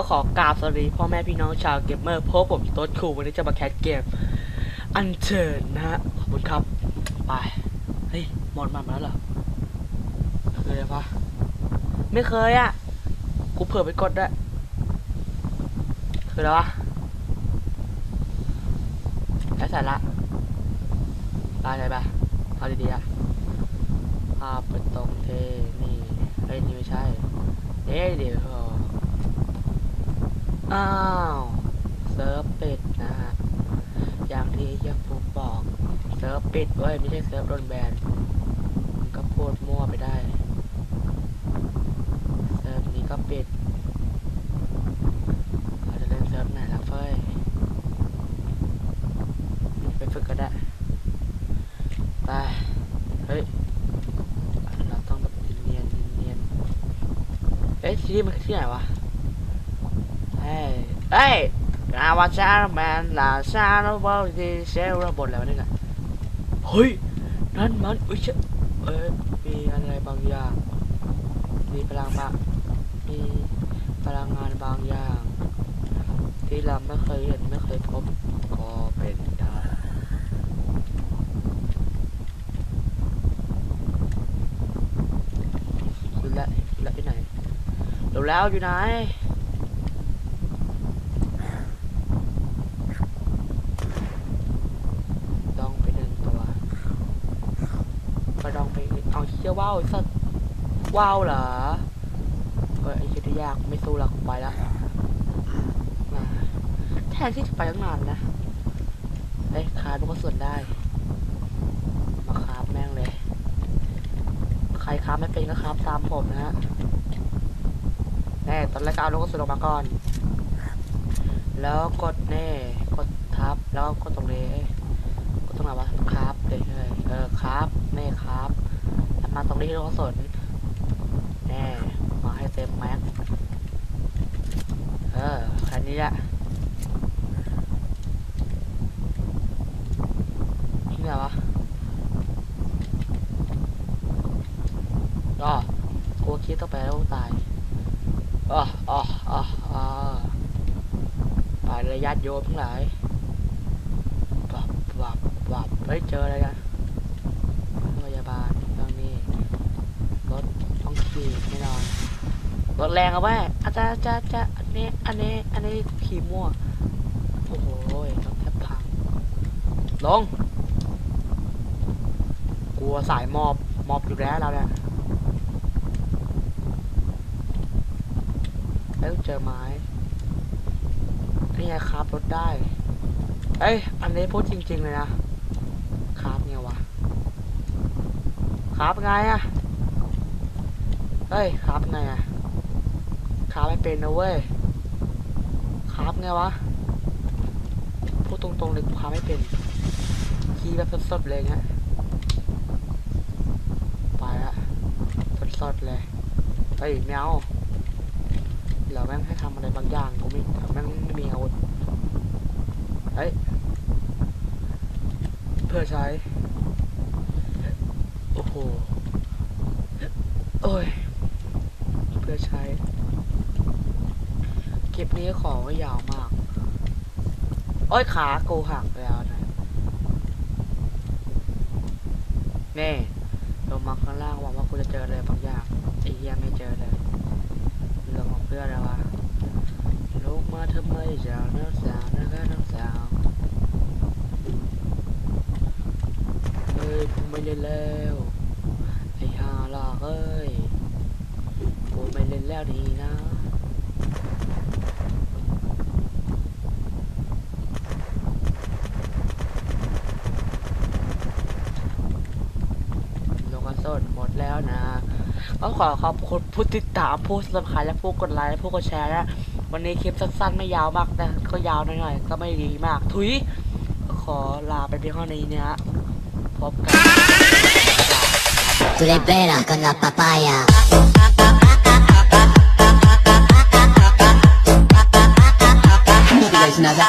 ก็ขอกราบสวัสดีพ่อแม่พี่น้องชาวเกมเมอร์พบผมโต๊ดคูวันนี้จะมาแคสเกม อันเชิญนะฮะขอบคุณครับ ไป เฮ้ยหมดมันมาแล้วเหรอเคยปะไม่เคยอะ กูเผื่อไปกดด้วยเคยแล้ววะใช้สาระตายเลยปะเอาดีๆอะภาพเป็นตรงเทนี่เฮ้ยนี่ไม่ใช่เดี๋ยวเดี๋ยว อ้าวเซิร์ฟปิดนะฮะอย่างที่ยังผมบอกเซิร์ฟปิดเว้ยไม่ใช่เซิร์ฟโดนแบนก็พูดมั่วไปได้เซิร์ฟนี้ก็ปิดเราจะเล่นเซิร์ฟไหนล่ะเฟ้ยไปฝึกก็ได้ไปเฮ้ยเราต้องแบบเนียนเนียนเอ๊ะที่นี่มันคือที่ไหนวะ ฮ้ยเฮ้ยนาวาชาแมนลาชาโนบอลดีเซลระบบแล้วนี่ไงเฮ้ยนั่นมันอุ้ยเชเก็ดองไปเอาเชี่ยว่าวสัตว์ว่าวเหรอเฮ้ยไอ้เชี่ยที่ยากไม่สู้ละกูไปละมาแทนที่จะไปตั้งนานนะเอ้คาร์มันก็ส่วนได้ มาคาบแม่งเลย ใครคาบไม่เป็นก็คาบตามผมนะฮะแน่ตอนแรกเอาลูกกระสุนออกมาก่อน แล้วกดแน่กดทับแล้วก็กดตรงนี้ก็ต้องแบบว่าครับเฉยเออครับ ครับ มาตรงนี้ที่เราสนแน่มาให้เต็มแม็กเออแค่นี้แหละนี่ไงวะอ๋อกลัวคิดต้องไปแล้วตายอ๋ออ๋ออ๋ออ๋อไปเลยญาติโยมทั้งหลายวับวับวับเฮ้ยเจออะไรกันพยาบาลตรงนี้รถ ปีแน่นอนรถแรงเอาไว้อาจจะจะจะอันนี้อันนี้อันนี้ขี่มั่วโอ้โหรถแทบพังลงกลัวสายมอบมอบอยู่แล้วเราเนี่ยแล้วเจอไม้นี่ไงครับรถได้เอ้ยอันนี้พูดจริง ๆ เลยนะคราบไงวะคราบไงอะ เอ้ยคราบไงอะคราบไม่เป็นนะเว้ยคราบไงวะพูดตรงๆเลยกูคราบไม่เป็นคีย์แบบสดๆเลยเงี้ยไปละสดๆเลยเฮ้ยไม่เอาเราแม่งให้ทำอะไรบางอย่างกูไม่แม่งไม่มีอาวุธเฮ้ยเพื่อใช้ โอ้โห โอ้ย พื่อใช้คลิปนี้ขอไว้ยาวมาก โอ้ยขากูหักไปแล้วนะเน่ลงมาข้างล่างหวังว่ากูจะเจออะไรบางอย่างไอ้เหี้ยไม่เจอเลยเรื่องของเพื่อนแล้ววะลงมาทำไมจ้าน้องสาวนะคะน้องสาวเฮ้ยกูไม่เล่นแล้วไอ้ห่าลอกเอ้ยกูไม่เล่ นแล้วดีนะลงกันสดหมดแล้วนะก็ขอขอบคุณผู้ติดตามผู้สนับสนุนและผู้กดไลค์และผู้กดแชร์นะวันนี้คลิปสั้นๆ ไม่ยาวมากนะ ก็ยาวหน่อยๆ ก็ไม่ดีมาก ทุย ขอลาไปเพียงเท่านี้นะพบกัน Tu l'hai bella con la papaya. nada.